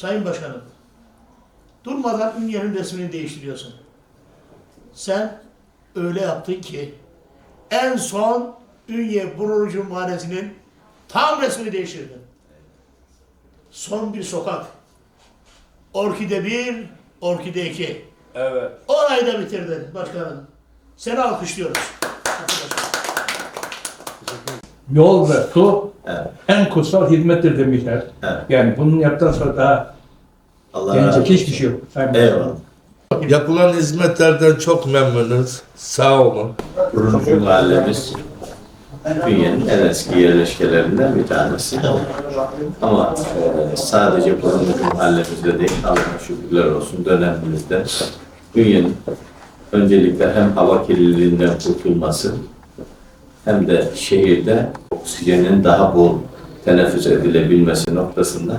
Sayın Başkanım, durmadan Ünye'nin resmini değiştiriyorsun. Sen öyle yaptın ki en son Ünye Burucu Mahallesi'nin tam resmini değiştirdin. Son bir sokak. Orkide 1, Orkide 2. Evet. Orayı da bitirdin başkanım. Seni alkışlıyoruz. Arkadaşlar. Yol ve su Evet. en kutsal hizmettir demişler. Evet. Yani bunun yaptıktan sonra daha Allah gelecek hiçbir şey yok. Sayın Eyvallah. Yapılan hizmetlerden çok memnunuz. Sağ olun. Buruncu mahallemiz Dünyanın en eski yerleşkelerinden bir tanesi. Ama e, sadece Buruncu mahallemizde değil, Allah'a şükürler olsun dönemimizde Dünyanın öncelikle hem hava kirliliğinden kurtulması hem de şehirde oksijenin daha bol teneffüs edilebilmesi noktasında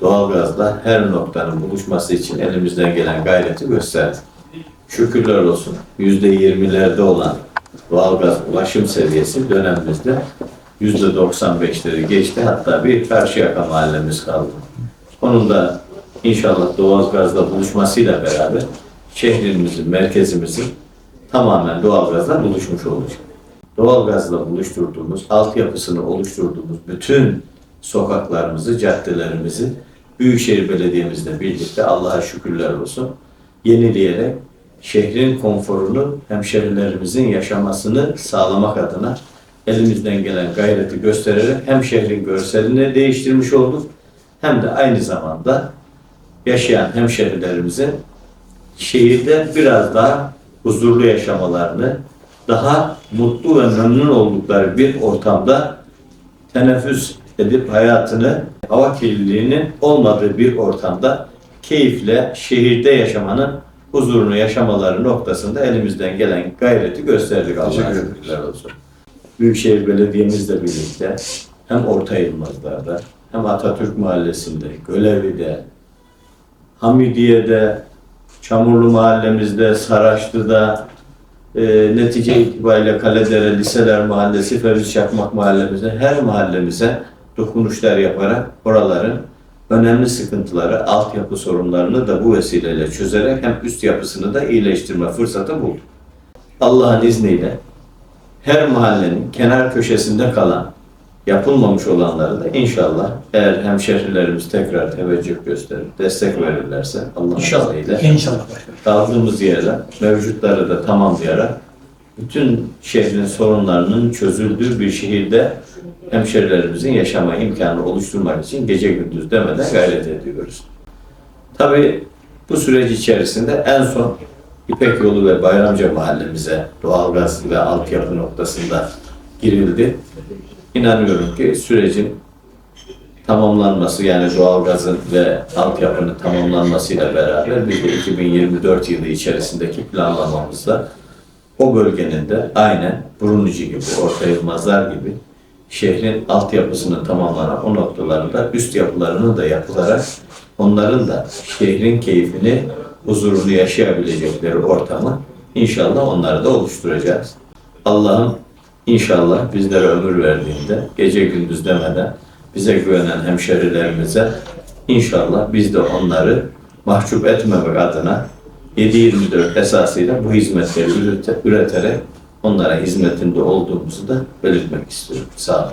doğalgazla her noktanın buluşması için elimizden gelen gayreti gösterdik. Şükürler olsun yüzde yirmilerde olan doğalgaz ulaşım seviyesi dönemimizde yüzde 95'leri geçti. Hatta bir Karşıyaka mahallemiz kaldı. Onun da inşallah doğalgazla buluşmasıyla beraber şehrimizin, merkezimizin tamamen doğalgazla buluşmuş olacak. Doğalgazla buluşturduğumuz, altyapısını oluşturduğumuz bütün sokaklarımızı, caddelerimizi Büyükşehir Belediye'mizle birlikte Allah'a şükürler olsun yenileyerek şehrin konforunu hemşehrilerimizin yaşamasını sağlamak adına elimizden gelen gayreti göstererek hem şehrin görselini değiştirmiş olduk hem de aynı zamanda yaşayan hemşehrilerimizin şehirde biraz daha huzurlu yaşamalarını, daha mutlu ve memnun oldukları bir ortamda teneffüs edip hayatını hava kirliliğinin olmadığı bir ortamda keyifle şehirde yaşamanın huzurunu yaşamaları noktasında elimizden gelen gayreti gösterdik Allah'a şükürler olsun. Büyükşehir Belediye'mizle birlikte hem Orta Yılmazlar'da hem Atatürk Mahallesi'nde, Gölevi'de, Hamidiye'de, Çamurlu Mahallemizde, Saraçlı'da, e, netice itibariyle Kaledere Liseler Mahallesi, Fevzi Çakmak Mahallemizde her mahallemize dokunuşlar yaparak oraların önemli sıkıntıları, altyapı sorunlarını da bu vesileyle çözerek hem üst yapısını da iyileştirme fırsatı bulduk. Allah'ın izniyle her mahallenin kenar köşesinde kalan, yapılmamış olanları da inşallah eğer hemşehrilerimiz tekrar teveccüh gösterip destek verirlerse Allah'ın İnşallah. izniyle İnşallah kaldığımız yerler mevcutları da tamamlayarak bütün şehrin sorunlarının çözüldüğü bir şehirde hemşerilerimizin yaşama imkanı oluşturmak için gece gündüz demeden gayret ediyoruz. Tabii bu süreç içerisinde en son İpek Yolu ve Bayramca mahallemize doğalgaz ve altyapı noktasında girildi. İnanıyorum ki sürecin tamamlanması yani doğalgazın ve altyapının tamamlanmasıyla beraber biz de 2024 yılı içerisindeki planlamamızda o bölgenin de aynen Burunlucu gibi, Orta Yılmazlar gibi şehrin altyapısının tamamlanan o noktalarında üst yapılarının da yapılarak onların da şehrin keyfini, huzurunu yaşayabilecekleri ortamı inşallah onları da oluşturacağız. Allah'ım inşallah bizlere ömür verdiğinde gece gündüz demeden bize güvenen hemşerilerimize inşallah biz de onları mahcup etmemek adına 7-24 esasıyla bu hizmetleri ürete- üreterek onlara hizmetinde olduğumuzu da belirtmek istiyorum. Sağ olun.